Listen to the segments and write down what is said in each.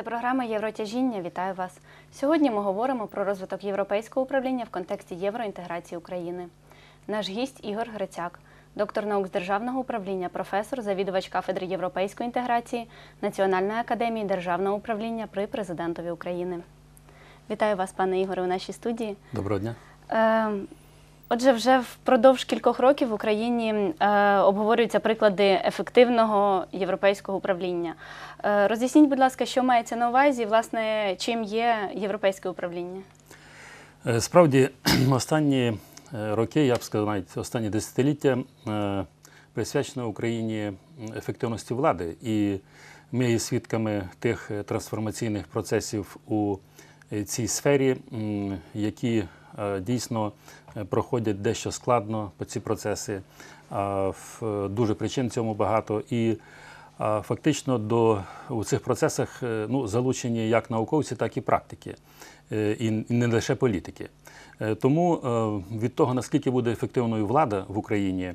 Це програма Євротяжіння. Вітаю вас. Сьогодні ми говоримо про розвиток європейського управління в контексті євроінтеграції України. Наш гість Ігор Грицяк, доктор наук з державного управління, професор, завідувач кафедри європейської інтеграції Національної академії державного управління при президентові України. Вітаю вас, пане Ігоре, у нашій студії. Доброго дня. Отже, вже впродовж кількох років в Україні е, обговорюються приклади ефективного європейського управління. Е, роз'ясніть, будь ласка, що мається на увазі, власне, чим є європейське управління? Е, Справді, останні е, роки, я б сказав, навіть останні десятиліття е, присвячено Україні ефективності влади. І ми є свідками тих е, трансформаційних процесів у цій сфері, які дійсно е, проходять дещо складно по ці процеси. В- Дуже причин цьому багато. І Фактично до у цих процесах е, ну, залучені як науковці, так і практики, Е, і не лише політики. Е, Тому е, від того, наскільки буде ефективною влада в Україні,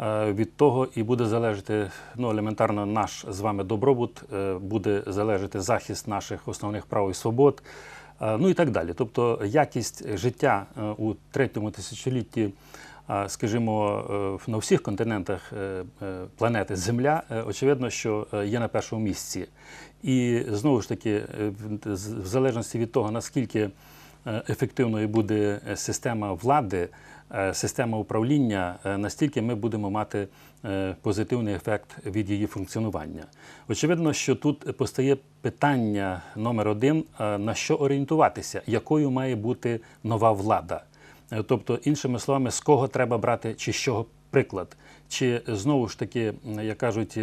е, від того і буде залежати ну, елементарно наш з вами добробут, е, буде залежати захист наших основних прав і свобод, е, ну і так далі. Тобто якість життя е, у третьому тисячолітті скажімо, е, на всіх континентах е, е, планети Земля, е, очевидно, що е, є на першому місці. І знову ж таки, е, в- залежності від того, наскільки е, ефективною буде е, система влади, е, система управління, е, настільки ми будемо мати е, позитивний ефект від її функціонування. Очевидно, що тут постає питання номер один: е, на що орієнтуватися, якою має бути нова влада. Е, Тобто, іншими словами, з кого треба брати чи з чого приклад, чи знову ж таки, як кажуть,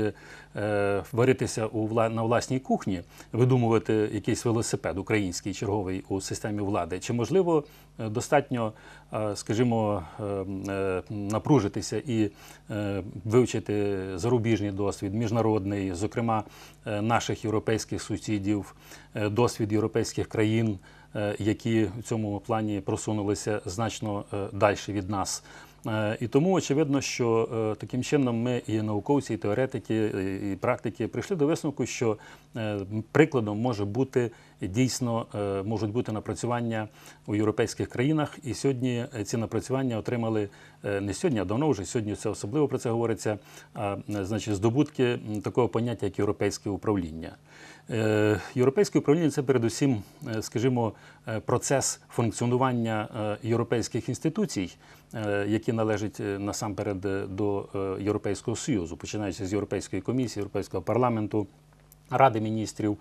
е, варитися у вла- на власній кухні, видумувати якийсь велосипед український черговий у системі влади, чи можливо е, достатньо, е, скажімо, напружитися і вивчити зарубіжний досвід, міжнародний, зокрема наших європейських сусідів, досвід європейських країн які в цьому плані просунулися значно далі від нас. Е, І тому очевидно, що е, таким чином ми і науковці, і теоретики, і- практики прийшли до висновку, що е, прикладом може бути дійсно можуть бути напрацювання у європейських країнах. І сьогодні ці напрацювання отримали не сьогодні, а давно вже сьогодні це особливо про це говориться. а, Значить, здобутки такого поняття, як європейське управління. Е, Європейське управління це передусім, е, скажімо, е, процес функціонування європейських інституцій, які належать насамперед до Європейського Союзу, починаючи з Європейської комісії, Європейського парламенту. Ради міністрів,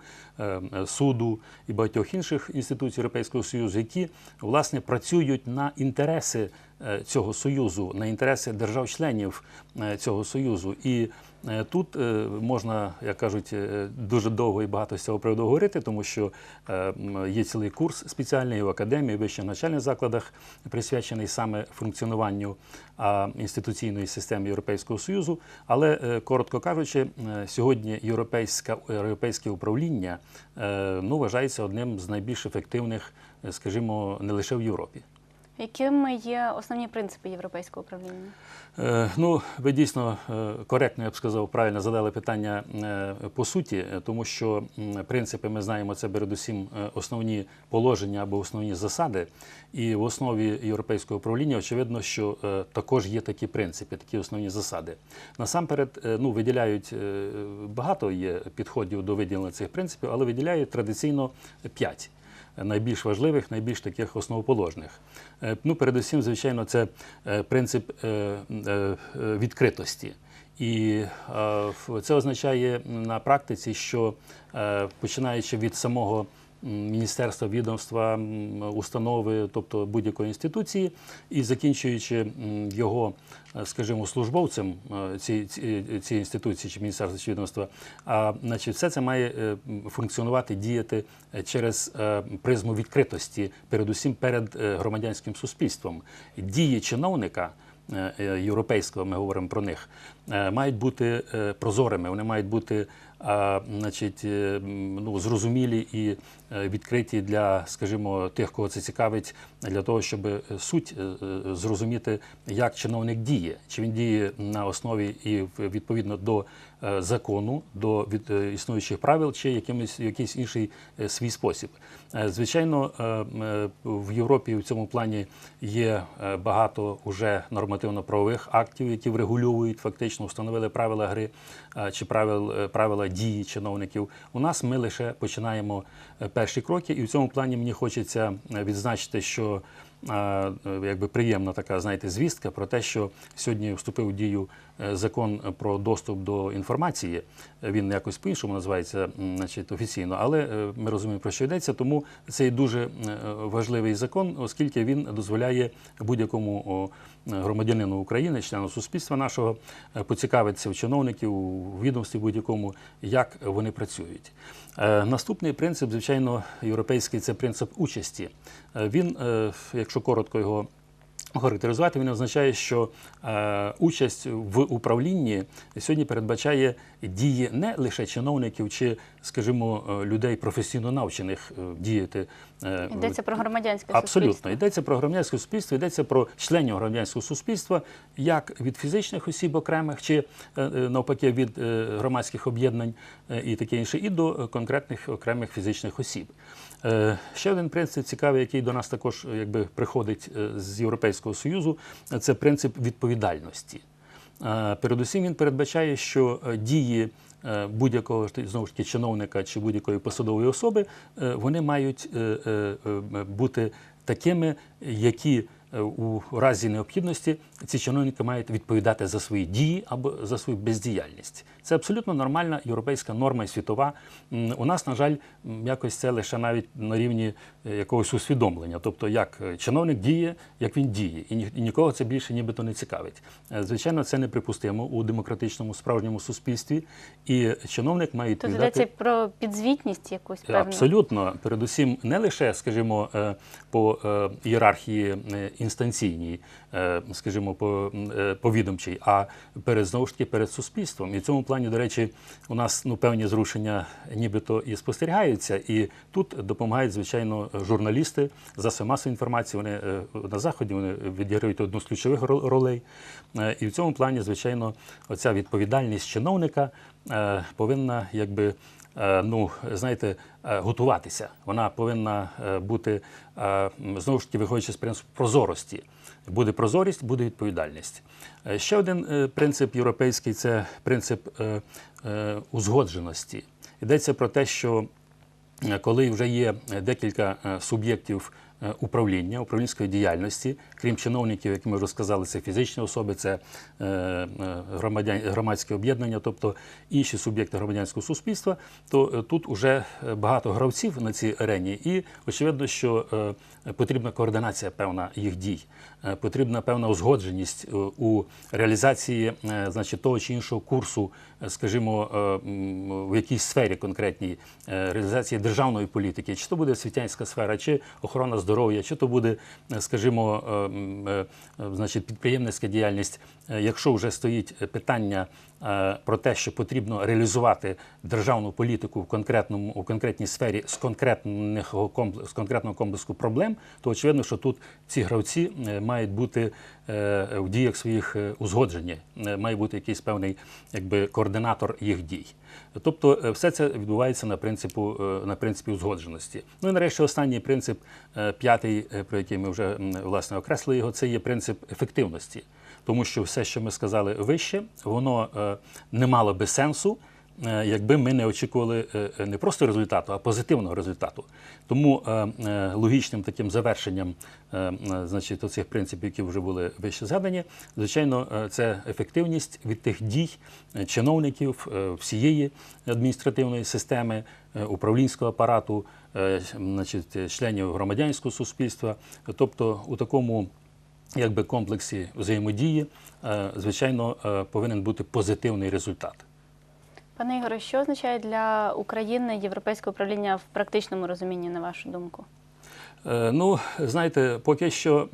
суду і багатьох інших інституцій Європейського Союзу, які власне працюють на інтереси цього союзу, на інтереси держав-членів цього союзу. І тут е, можна, як кажуть, е, дуже довго і багато з цього приводу говорити, тому що е, є цілий курс спеціальний в академії, вищих навчальних закладах, присвячений саме функціонуванню інституційної системи Європейського Союзу. Але е, коротко кажучи, е, сьогодні європейська європейське управління е, ну вважається одним з найбільш ефективних, е, скажімо, не лише в Європі. Якими є основні принципи європейського управління? Е, Ну, ви дійсно е, коректно, я б сказав, правильно задали питання е, по суті, тому що принципи ми знаємо, це передусім основні положення або основні засади. І в основі європейського управління очевидно, що також є такі принципи, такі основні засади. Насамперед, ну виділяють багато є підходів до виділення цих принципів, але виділяють традиційно п'ять найбільш важливих, найбільш таких основоположних. Е, Ну, передусім, звичайно, це е, принцип е, відкритості. І це означає на практиці, що починаючи від самого міністерства, відомства, установи, тобто будь-якої інституції, і закінчуючи його, е, скажімо, службовцем е, цієї ці, ці інституції чи міністерства чи відомства, а значить, все це має е, функціонувати, діяти через призму відкритості, передусім перед громадянським суспільством. Дії чиновника. Європейського, ми говоримо про них, мають бути прозорими, вони мають бути значить, ну, зрозумілі і відкриті для, скажімо, тих, кого це цікавить, для того, щоб е, суть е, е, зрозуміти, як чиновник діє, чи він діє на основі і відповідно до е, закону, до від е, існуючих правил чи якимось якийсь інший е, свій спосіб. Е, Звичайно, е, е, в Європі в цьому плані є е, багато уже нормативно-правових актів, які врегульовують фактично, встановили правила гри е, чи правил, е, правила дії чиновників. У нас ми лише починаємо е, перші кроки, і в цьому плані мені хочеться е, відзначити, що якби приємна така, знаєте, звістка про те, що сьогодні вступив в дію е, закон про доступ до інформації. Е, Він якось по-іншому називається, значить, офіційно, але е, ми розуміємо про що йдеться. Тому це дуже е, важливий закон, оскільки він дозволяє будь-якому громадянину України, члену суспільства нашого, е, поцікавитися в чиновників, у відомстві будь-якому, як вони працюють. Е, Наступний принцип, звичайно, європейський це принцип участі. Е, Він, е, якщо коротко його характеризувати, він означає, що е, участь в управлінні сьогодні передбачає дії не лише чиновників чи, скажімо, е, людей професійно навчених е, діяти. е, Йдеться про громадянське Абсолютно суспільство. йдеться про громадянське суспільство, йдеться про членів громадянського суспільства, як від фізичних осіб окремих, чи навпаки від громадських об'єднань і таке інше, і до конкретних окремих фізичних осіб. Ще один принцип цікавий, який до нас також якби приходить з Європейського союзу, це принцип відповідальності. Передусім він передбачає, що е, дії е, будь-якого знову ж таки чиновника чи будь-якої посадової особи е, вони мають бути такими, які у разі необхідності ці чиновники мають відповідати за свої дії або за свою бездіяльність. Це абсолютно нормальна європейська норма і світова. У нас, на жаль, якось це лише навіть на рівні е, якогось усвідомлення. Тобто, як е, чиновник діє, як він діє, і ні- і нікого це більше нібито не цікавить. Е, Звичайно, це неприпустимо у демократичному справжньому суспільстві, і чиновник має Тут відповідати. йдеться про підзвітність якусь певну. Абсолютно, передусім, не лише, скажімо, по ієрархії інстанційній, скажімо, по, м, е, по відомчій, а перед знову ж таки перед суспільством. І в цьому плані, до речі, у нас ну певні зрушення нібито і спостерігаються. І тут допомагають, звичайно, журналісти, засоби масової інформації. Вони е, на заході вони відіграють одну з ключових ролей. Е, І в цьому плані, звичайно, оця відповідальність чиновника е, повинна якби. е, Ну, знаєте, е, готуватися. Вона повинна е, бути е, знову ж таки виходячи з принципу прозорості. Буде прозорість, буде відповідальність. Е, Ще один е, принцип європейський це принцип е, узгодженості. Йдеться про те, що коли вже є декілька суб'єктів управління, управлінської діяльності, крім чиновників, як ми вже сказали, це фізичні особи, це громадське об'єднання, тобто інші суб'єкти громадянського суспільства, то тут вже багато гравців на цій арені, і очевидно, що потрібна координація певна їх дій, потрібна певна узгодженість е, у реалізації е, значить, того чи іншого курсу, е, скажімо, е, в якійсь сфері конкретній е, реалізації державної політики, чи то буде освітянська сфера, чи охорона здоров'я, чи то буде, е, скажімо, е, е, е, значить, підприємницька діяльність. Е, Якщо вже стоїть е, питання е, про те, що потрібно реалізувати державну політику в конкретному у конкретній сфері з конкретного компл- з конкретного комплексу проблем, то очевидно, що тут ці гравці е, мають бути е, в діях своїх е, узгоджені, Е, має бути якийсь певний якби координатор їх дій. Тобто, е, все це відбувається на принципу е, на принципі узгодженості. Ну і нарешті останній принцип, е, п'ятий, е, про який ми вже власне окреслили його, це є принцип ефективності. Тому що все, що ми сказали вище, воно е, не мало би сенсу, е, якби ми не очікували е, не просто результату, а позитивного результату. Тому логічним таким завершенням значить, оцих принципів, які вже були вище згадані, звичайно, це ефективність від тих дій чиновників всієї адміністративної системи, управлінського апарату, значить, членів громадянського суспільства. Тобто у такому якби комплексі взаємодії, е, звичайно, е, повинен бути позитивний результат. Пане Ігоре, що означає для України європейське управління в практичному розумінні, на вашу думку? Е, Ну, знаєте, поки що,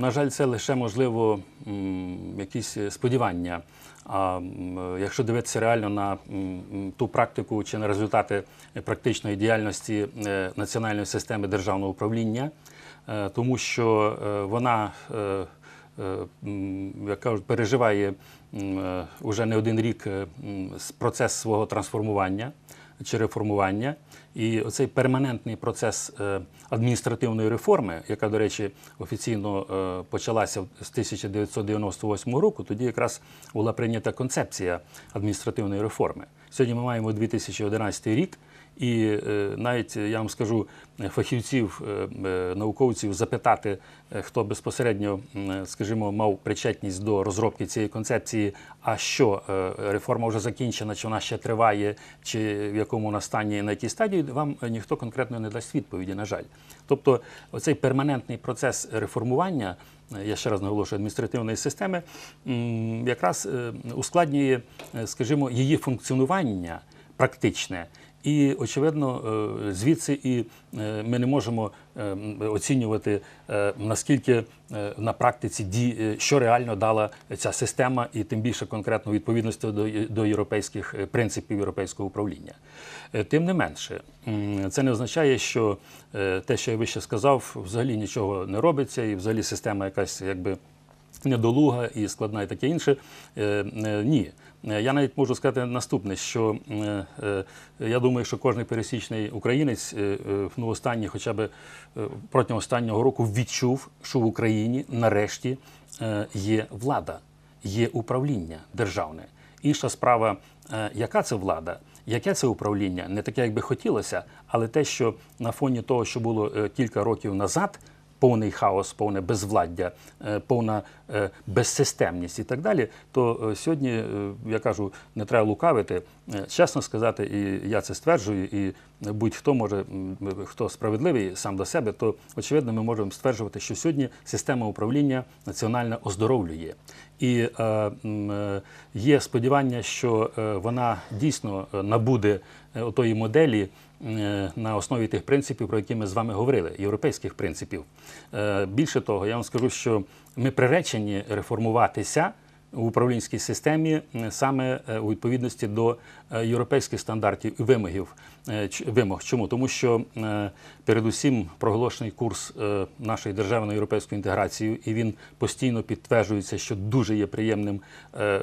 на жаль, це лише можливо якісь сподівання. А якщо дивитися реально на ту практику чи на результати практичної діяльності національної системи державного управління, тому що е, вона е, як кажуть, переживає е, уже не один рік е, процес свого трансформування чи реформування. І оцей перманентний процес е, адміністративної реформи, яка, до речі, офіційно е, почалася з 1998 року, тоді якраз була прийнята концепція адміністративної реформи. Сьогодні ми маємо 2011 рік. І е, навіть е, я вам скажу е, фахівців, науковців запитати, хто безпосередньо, скажімо, мав причетність до розробки цієї концепції, а що реформа вже закінчена, чи вона ще триває, чи в якому вона стані, на якій стадії, вам ніхто конкретно не дасть відповіді, на жаль. Тобто, оцей перманентний процес реформування. Я ще раз наголошую адміністративної системи, якраз ускладнює, скажімо, її функціонування практичне. І, очевидно, е, звідси і е, ми не можемо е, оцінювати, наскільки на практиці ді, е, що реально дала ця система, і тим більше конкретно відповідності до, до європейських принципів європейського управління. Тим не менше, це не означає, що те, що я вище сказав, взагалі нічого не робиться, і взагалі система якась якби недолуга і складна, і таке інше. Е, е, Ні. Е, Я навіть можу сказати наступне, що я думаю, що кожен пересічний українець ну, останні, хоча б протягом останнього року відчув, що в Україні нарешті є влада, є управління державне. Інша справа, яка це влада, яке це управління, не таке, як би хотілося, але те, що на фоні того, що було кілька років назад, повний хаос, повне безвладдя, е, повна е, безсистемність і так далі, то е, сьогодні, я кажу, не треба лукавити. Чесно сказати, і я це стверджую, і будь-хто може, хто справедливий сам до себе, то очевидно ми можемо стверджувати, що сьогодні система управління національно оздоровлює. І е, є сподівання, що вона дійсно набуде отої моделі на основі тих принципів, про які ми з вами говорили, європейських принципів. Е, Більше того, я вам скажу, що ми приречені реформуватися в управлінській системі саме е, у відповідності до е, європейських стандартів і вимогів. Е, Вимог. Чому? Тому що передусім проголошений курс нашої державної європейської інтеграції, і він постійно підтверджується, що дуже є приємним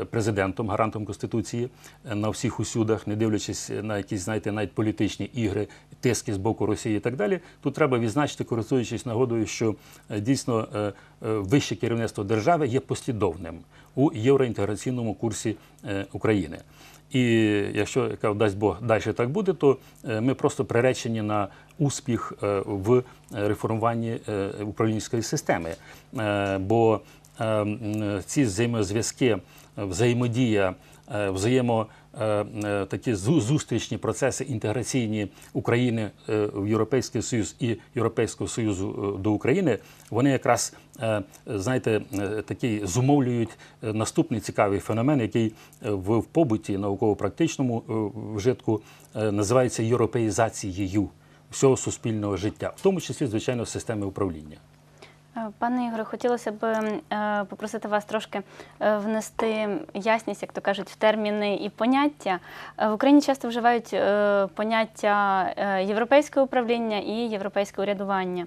президентом, гарантом Конституції на всіх усюдах, не дивлячись на якісь, знаєте, навіть політичні ігри, тиски з боку Росії і так далі. Тут треба відзначити, користуючись нагодою, що дійсно вище керівництво держави є послідовним у євроінтеграційному курсі е, України. І якщо яка дасть Бог далі так буде, то е, ми просто приречені на успіх е, в реформуванні управлінської системи. Бо е, ці взаємозв'язки, взаємодія, взаємо такі зу- зустрічні процеси інтеграційні України е, в Європейський Союз і Європейського Союзу е, до України, вони якраз е, знаєте, е, такий зумовлюють е, наступний цікавий феномен, який е, в побуті науково-практичному е, вжитку е, називається європеїзацією всього суспільного життя, в тому числі, звичайно, системи управління. Е, Пане Ігоре, хотілося б е, попросити вас трошки е, внести ясність, як то кажуть, в терміни і поняття. В Україні часто вживають поняття європейське управління і європейське урядування.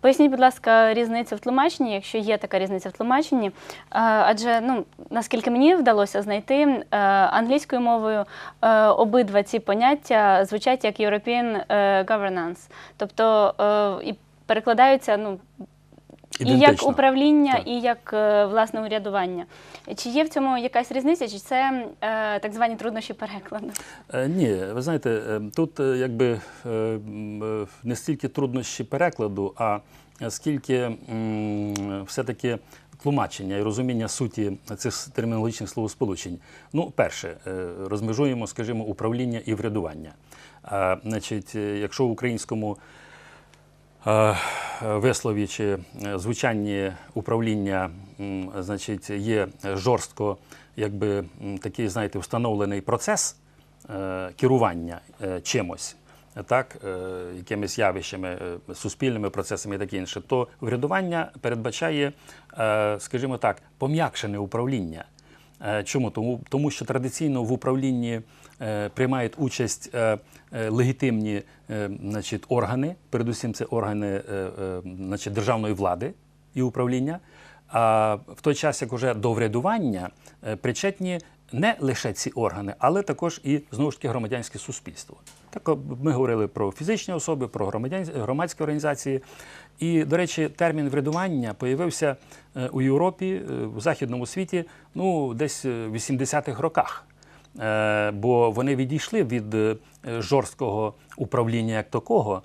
Поясніть, будь ласка, різницю в тлумаченні, якщо є така різниця в тлумаченні. Адже, ну, наскільки мені вдалося знайти, англійською мовою обидва ці поняття звучать як European governance. Тобто і перекладаються ну, і як управління, Так. і як е, власне урядування. Чи є в цьому якась різниця, чи це е, так звані труднощі перекладу? Е, Ні, ви знаєте, е, тут е, якби е, не стільки труднощі перекладу, а скільки все-таки тлумачення і розуміння суті цих термінологічних словосполучень. Ну, перше, розмежуємо, скажімо, управління і врядування. А, Значить, якщо в українському вислові чи е, звучанні управління, значить, є жорстко, якби такий, знаєте, встановлений процес е, керування е, чимось. Так, е, якимись явищами, е, суспільними процесами і таке інше, то врядування передбачає, е, скажімо так, пом'якшене управління. Е, Чому? Тому, тому що традиційно в управлінні е, приймають участь е, легітимні значить, органи, передусім це органи значить, державної влади і управління. А в той час, як уже до врядування причетні не лише ці органи, але також і знову ж таки громадянське суспільство. Так ми говорили про фізичні особи, про громадські організації. І, до речі, термін врядування появився е, у Європі, е, в західному світі, ну десь е, в 80-х роках. Бо вони відійшли від жорсткого управління як такого,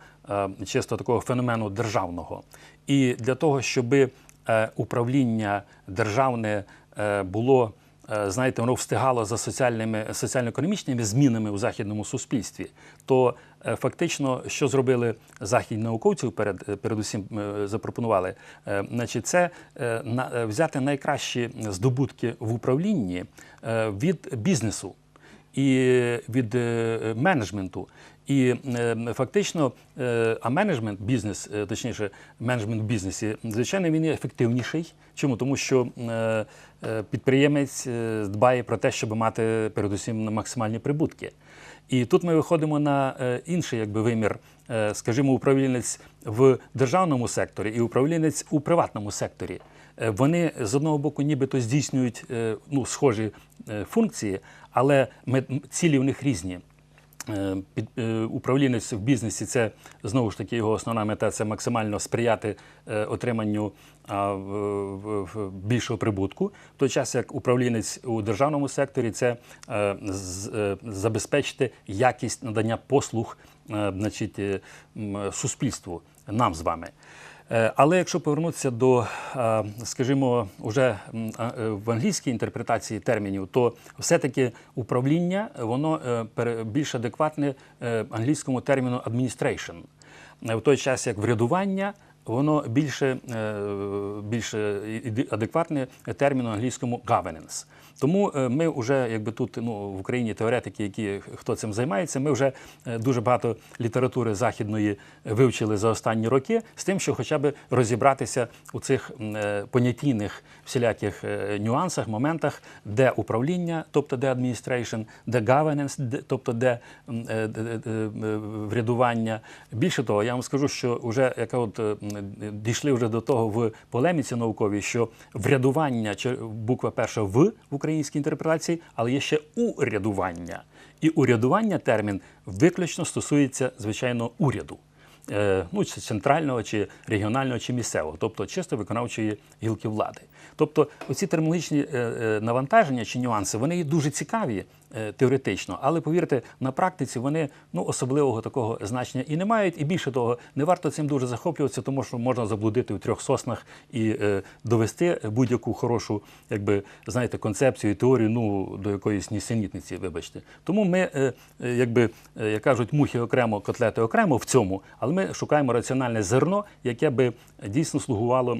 чисто такого феномену державного. І для того, щоб управління державне було, знаєте, воно встигало за соціальними соціально-економічними змінами у західному суспільстві, то е, фактично, що зробили західні науковці перед е, передусім е, запропонували, е, значить, це е, е, взяти найкращі здобутки в управлінні е, від бізнесу і від е, менеджменту. І е, фактично, е, а менеджмент, бізнес, е, точніше, менеджмент в бізнесі, звичайно, він є ефективніший. Чому? Тому що підприємець дбає про те, щоб мати передусім максимальні прибутки. І тут ми виходимо на інший якби, вимір, скажімо, управлінець в державному секторі і управлінець у приватному секторі. Вони з одного боку нібито здійснюють ну, схожі функції, але цілі в них різні. Е, Під, е, управлінець в бізнесі це знову ж таки його основна мета це максимально сприяти е, отриманню більшого прибутку. В той час як управлінець у державному секторі це забезпечити якість надання послуг значить, суспільству, нам з вами. Е, Але якщо повернутися до, е, скажімо, уже е, в англійській інтерпретації термінів, то все-таки управління воно більш адекватне англійському терміну administration. В той час як врядування воно більше, більше адекватне терміну англійському governance. Тому е, ми вже, якби тут ну, в Україні теоретики, які хто цим займається, ми вже е, дуже багато літератури західної вивчили за останні роки з тим, що хоча б розібратися у цих е, понятійних всіляких е, нюансах, моментах, де управління, тобто де administration, де governance, тобто де е, е, врядування. Більше того, я вам скажу, що вже яка от е, дійшли вже до того в полеміці науковій, що врядування чи буква перша в в українській інтерпретації, але є ще урядування. І урядування термін виключно стосується звичайно уряду. Е, ну, чи центрального, чи регіонального, чи місцевого, тобто чисто виконавчої гілки влади. Тобто оці термінологічні е, е, навантаження чи нюанси, вони є дуже цікаві е, теоретично, але повірте, на практиці вони ну, особливого такого значення і не мають. І більше того, не варто цим дуже захоплюватися, тому що можна заблудити в трьох соснах і довести будь-яку хорошу, якби знаєте, концепцію і теорію ну, до якоїсь нісенітниці, вибачте. Тому ми, якби як кажуть, мухи окремо, котлети окремо в цьому, але ми шукаємо раціональне зерно, яке би дійсно слугувало.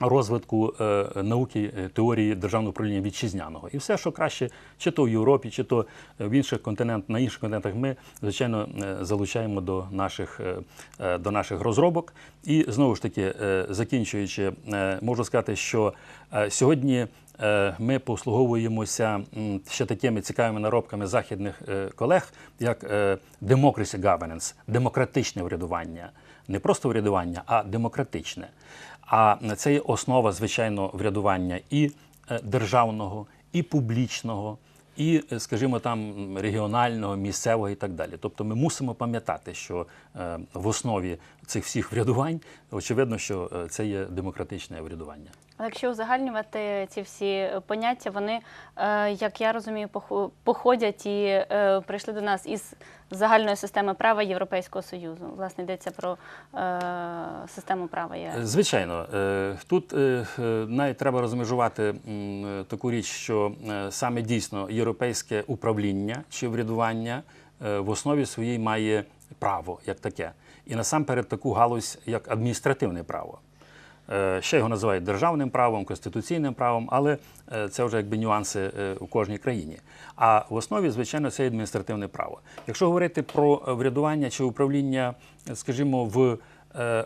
Розвитку е, науки е, теорії державного управління вітчизняного і все, що краще, чи то в Європі, чи то в інших континентах, на інших континентах, ми звичайно е, залучаємо до наших е, е, до наших розробок. І знову ж таки, е, закінчуючи, е, можу сказати, що е, сьогодні е, ми послуговуємося ще такими цікавими наробками західних е, колег, як е, democracy governance, демократичне врядування. Не просто врядування, а демократичне. А це є основа, звичайно, врядування і е, державного, і публічного, і, е, скажімо, там регіонального, місцевого і так далі. Тобто ми мусимо пам'ятати, що е, в основі цих всіх врядувань очевидно, що це є демократичне врядування. Якщо узагальнювати ці всі поняття, вони, е, як я розумію, похо- походять і е, прийшли до нас із загальної системи права Європейського Союзу. Власне, йдеться про е, систему права. Звичайно, е, тут е, е, навіть треба розмежувати е, таку річ, що е, саме дійсно європейське управління чи врядування е, в основі своїй має право як таке. І насамперед таку галузь, як адміністративне право. Е, Ще його називають державним правом, конституційним правом, але е, це вже якби нюанси е, у кожній країні. А в основі, звичайно, це адміністративне право. Якщо говорити про врядування чи управління, скажімо, в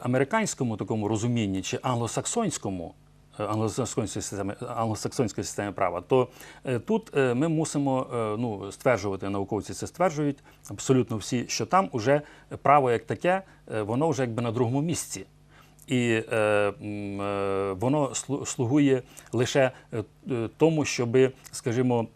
американському такому розумінні чи англосаксонському. Англосаксонської системи, англосаксонської системи права, то тут ми мусимо ну, стверджувати, науковці це стверджують абсолютно всі, що там уже право як таке, воно вже якби на другому місці. І е, е, воно слугує лише е, тому, щоби, скажімо,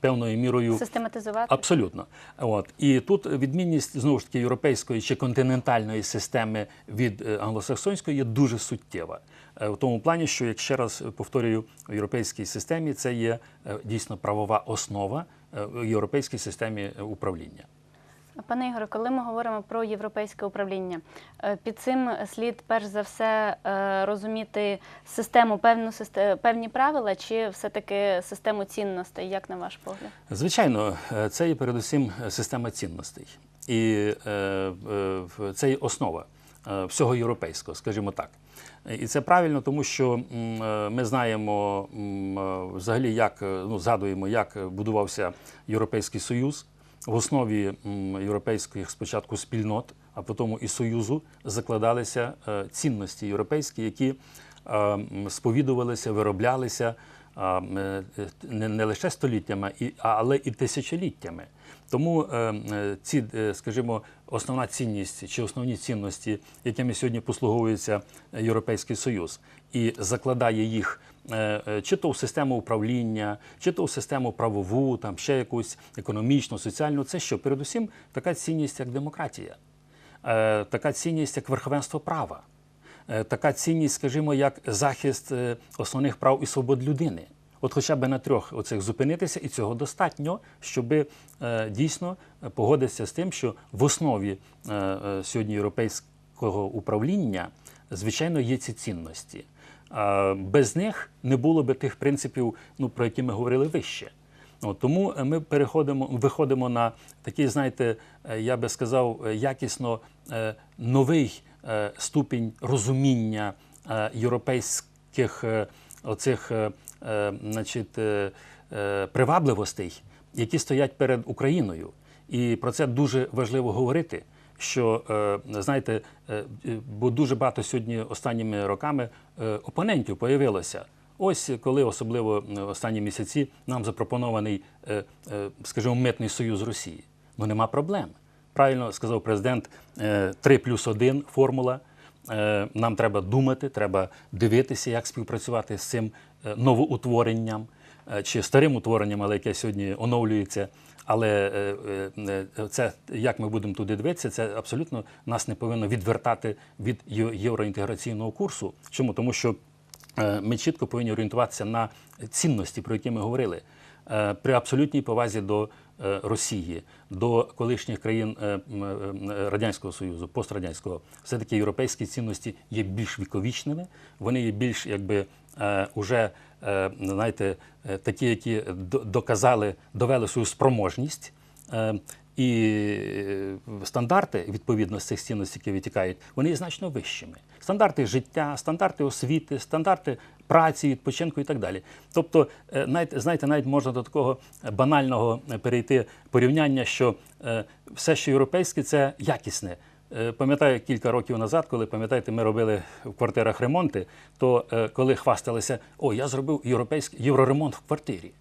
певною мірою Систематизувати. Абсолютно. От. І тут відмінність знову ж таки європейської чи континентальної системи від е, англосаксонської є дуже суттєва. Е, В тому плані, що, як ще раз повторюю, в європейській системі це є дійсно правова основа в європейській системі управління. Пане Ігоре, коли ми говоримо про європейське управління, е, під цим слід перш за все е, розуміти систему, певну певні правила, чи все-таки систему цінностей, як на ваш погляд? Звичайно, е, це є передусім система цінностей. І це є основа всього європейського, скажімо так. І це правильно, тому що ми знаємо взагалі, як ну, згадуємо, як будувався Європейський Союз. В основі європейських спочатку спільнот, а потім і Союзу закладалися е, цінності європейські, які е, сповідувалися, вироблялися е, не, лише століттями, але і тисячоліттями. Тому ці, скажімо, основна цінність чи основні цінності, якими сьогодні послуговується Європейський Союз, і закладає їх чи то в систему управління, чи то в систему правову, там ще якусь економічну, соціальну, це що? Передусім така цінність, як демократія, е, така цінність, як верховенство права. Е, така цінність, скажімо, як захист е, основних прав і свобод людини. От хоча б на трьох оцих зупинитися, і цього достатньо, щоб дійсно е, погодитися з тим, що в основі е, е, сьогодні європейського управління, звичайно, є ці цінності. Без них не було би тих принципів, ну, про які ми говорили вище. От, тому е, ми переходимо, виходимо на такий, знаєте, е, я би сказав, е, якісно новий ступінь розуміння європейських оцих значить, привабливостей, які стоять перед Україною. І про це дуже важливо говорити. Що е, знаєте, е, е, бо дуже багато сьогодні останніми роками опонентів появилося. Ось коли особливо останні місяці нам запропонований, скажімо, митний союз Росії. Ну нема проблем. Правильно сказав президент, е, 3 плюс 1 формула. Нам треба думати, треба дивитися, як співпрацювати з цим новоутворенням чи старим утворенням, але яке сьогодні оновлюється. Але е, е, е, це як ми будемо туди дивитися, це абсолютно нас не повинно відвертати від євроінтеграційного курсу. Чому? Тому що ми чітко повинні орієнтуватися на цінності, про які ми говорили, при абсолютній повазі до Росії, до колишніх країн Радянського Союзу, пострадянського, все-таки європейські цінності є більш віковічними, вони є більш якби уже знаєте, е, такі, які до- доказали, довели свою спроможність. Е, І е, стандарти відповідно з цих цінностей, які витікають, вони є значно вищими. Стандарти життя, стандарти освіти, стандарти праці, відпочинку і так далі. Тобто, е, навіть, знаєте, навіть можна до такого банального е, перейти порівняння, що е, все, що європейське, це якісне. Е, Пам'ятаю кілька років назад, коли пам'ятаєте, ми робили в квартирах ремонти, то е, коли хвасталися, о, я зробив європейський євроремонт в квартирі.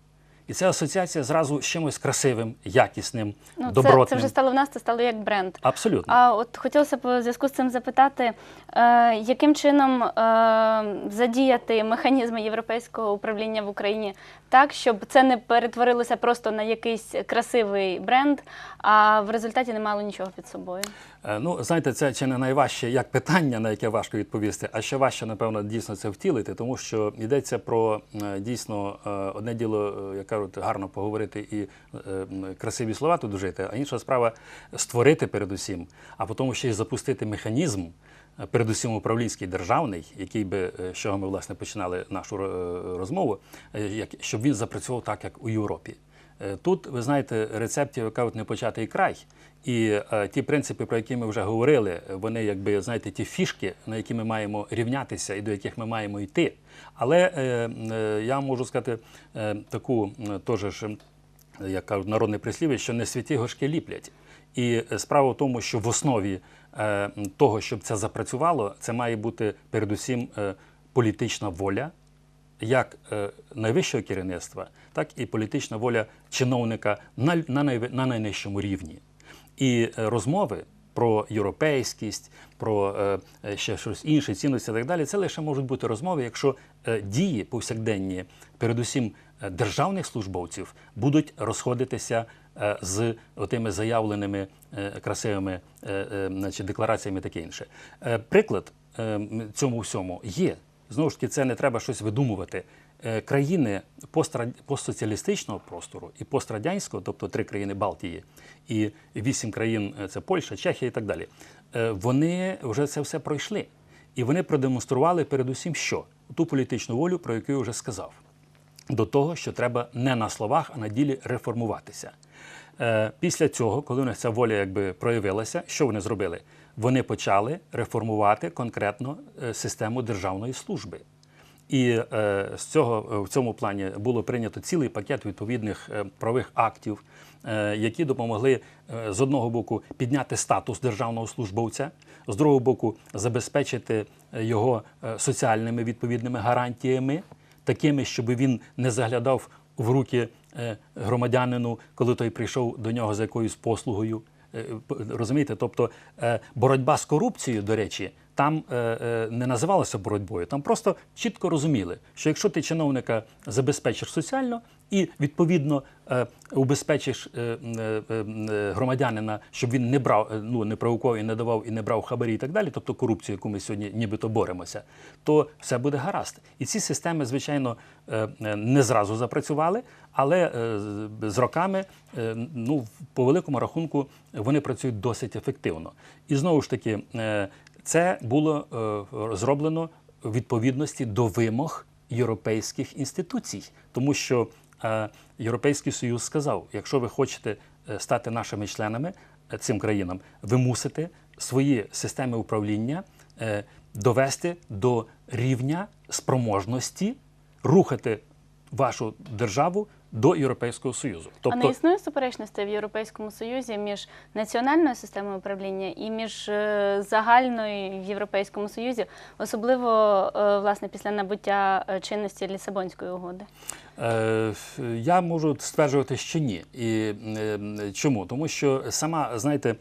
І ця асоціація зразу з чимось красивим, якісним, Ну, це, це вже стало в нас, це стало як бренд. Абсолютно. А от хотілося б у зв'язку з цим запитати, е, яким чином е, задіяти механізми європейського управління в Україні так, щоб це не перетворилося просто на якийсь красивий бренд, а в результаті не мало нічого під собою. Е, Ну, знаєте, це чи не найважче як питання, на яке важко відповісти, а ще важче, напевно, дійсно це втілити, тому що йдеться про е, дійсно е, одне діло, як кажуть, гарно поговорити і красиві слова тут вжити, а інша справа створити передусім, а потім ще й запустити механізм. Передусім управлінський державний, який би з чого ми власне починали нашу розмову, як щоб він запрацював так, як у Європі. Е, Тут, ви знаєте, рецептів, яка от не початий край. І е, ті принципи, про які ми вже говорили, вони, якби, знаєте, ті фішки, на які ми маємо рівнятися і до яких ми маємо йти. Але е, е, я можу сказати е, таку теж як кажуть, народне прислів'я, що не святі горшки ліплять. І е, справа в тому, що в основі е, того, щоб це запрацювало, це має бути передусім е, політична воля, як е, найвищого керівництва, так і політична воля чиновника на, на, на найнижчому рівні. І е, розмови про європейськість, про е, е, ще щось інше, цінності і так далі. Це лише можуть бути розмови, якщо дії повсякденні, передусім державних службовців, будуть розходитися з отими заявленими красивими значить, деклараціями таке інше. Приклад е, цьому всьому є. Знову ж таки, це не треба щось видумувати. Е, Країни постсоціалістичного простору і пострадянського, тобто три країни Балтії і вісім країн е, це Польща, Чехія і так далі. е, Вони вже це все пройшли. І вони продемонстрували передусім що? Ту політичну волю, про яку я вже сказав до того, що треба не на словах, а на ділі реформуватися. Після цього, коли у них ця воля якби проявилася, що вони зробили? Вони почали реформувати конкретно систему державної служби. І е, з цього е, в цьому плані було прийнято цілий пакет відповідних е, правових актів, е, які допомогли е, з одного боку підняти статус державного службовця, з другого боку забезпечити е, його соціальними відповідними гарантіями, такими, щоб він не заглядав в руки громадянину, коли той прийшов до нього за якоюсь послугою. Розумієте, тобто боротьба з корупцією, до речі, там е, е, не називалася боротьбою, там просто чітко розуміли, що якщо ти чиновника забезпечиш соціально і відповідно е, убезпечиш е, е, е, громадянина, щоб він не брав, е, ну не провокував і не давав і не брав хабарі і так далі, тобто корупцію, яку ми сьогодні нібито боремося, то все буде гаразд. І ці системи, звичайно, е, е, не зразу запрацювали, але е, з роками, е, ну по великому рахунку, вони працюють досить ефективно. І знову ж таки, е, це було е, зроблено в відповідності до вимог європейських інституцій, тому що е, Європейський Союз сказав: якщо ви хочете е, стати нашими членами цим країнам, ви мусите свої системи управління довести до рівня спроможності рухати вашу державу до Європейського Союзу. а не існує суперечностей в Європейському Союзі між національною системою управління і між е, загальною в Європейському Союзі, особливо е, власне після набуття е, чинності Лісабонської угоди? Я можу стверджувати, що ні. І чому? Тому що сама, знаєте,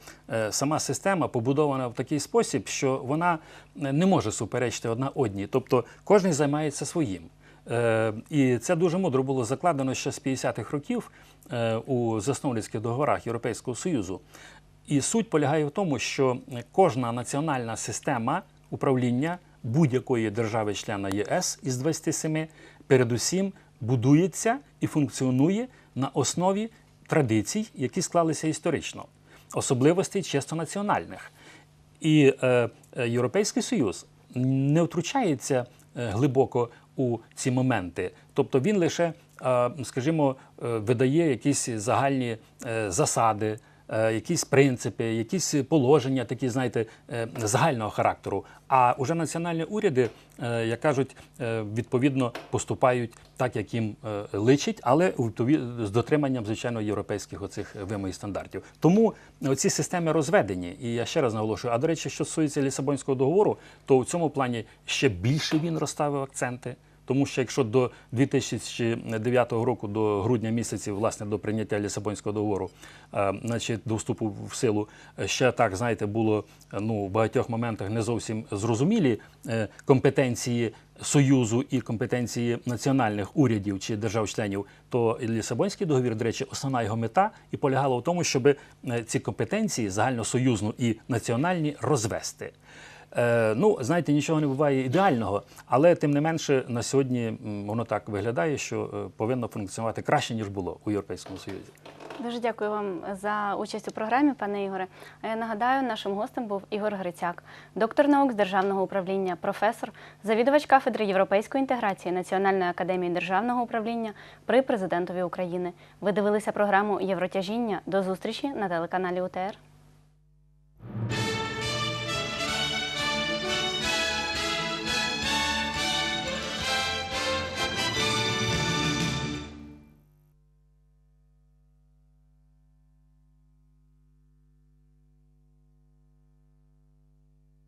сама система побудована в такий спосіб, що вона не може суперечити одна одній. Тобто кожен займається своїм. Е, І це дуже мудро було закладено ще з 50-х років е, у засновницьких договорах Європейського Союзу. І суть полягає в тому, що кожна національна система управління будь-якої держави-члена ЄС із 27 передусім будується і функціонує на основі традицій, які склалися історично, особливостей чисто національних. І е, е, Європейський Союз не втручається глибоко у ці моменти. Тобто він лише, е, скажімо, е, видає якісь загальні е, засади, якісь принципи, якісь положення, такі, знаєте, е, загального характеру. А уже національні уряди, е, як кажуть, е, відповідно поступають так, як їм е, личить, але з дотриманням, звичайно, європейських оцих вимог і стандартів. Тому ці системи розведені. І я ще раз наголошую. А до речі, що стосується Лісабонського договору, то в цьому плані ще більше він розставив акценти. Тому що якщо до 2009 року, до грудня місяці, власне, до прийняття Лісабонського договору, е, значить, до вступу в силу, е, ще так, знаєте, було е, ну, в багатьох моментах не зовсім зрозумілі компетенції Союзу і компетенції національних урядів чи держав-членів, то Лісабонський договір, до речі, основна його мета і полягала в тому, щоб ці компетенції загальносоюзну і національні розвести. Е, ну, знаєте, нічого не буває ідеального, але тим не менше на сьогодні воно так виглядає, що е, повинно функціонувати краще ніж було у Європейському Союзі. Дуже дякую вам за участь у програмі, пане Ігоре. А я нагадаю, нашим гостем був Ігор Грицяк, доктор наук з державного управління, професор, завідувач кафедри європейської інтеграції Національної академії державного управління при президентові України. Ви дивилися програму Євротяжіння. До зустрічі на телеканалі УТР.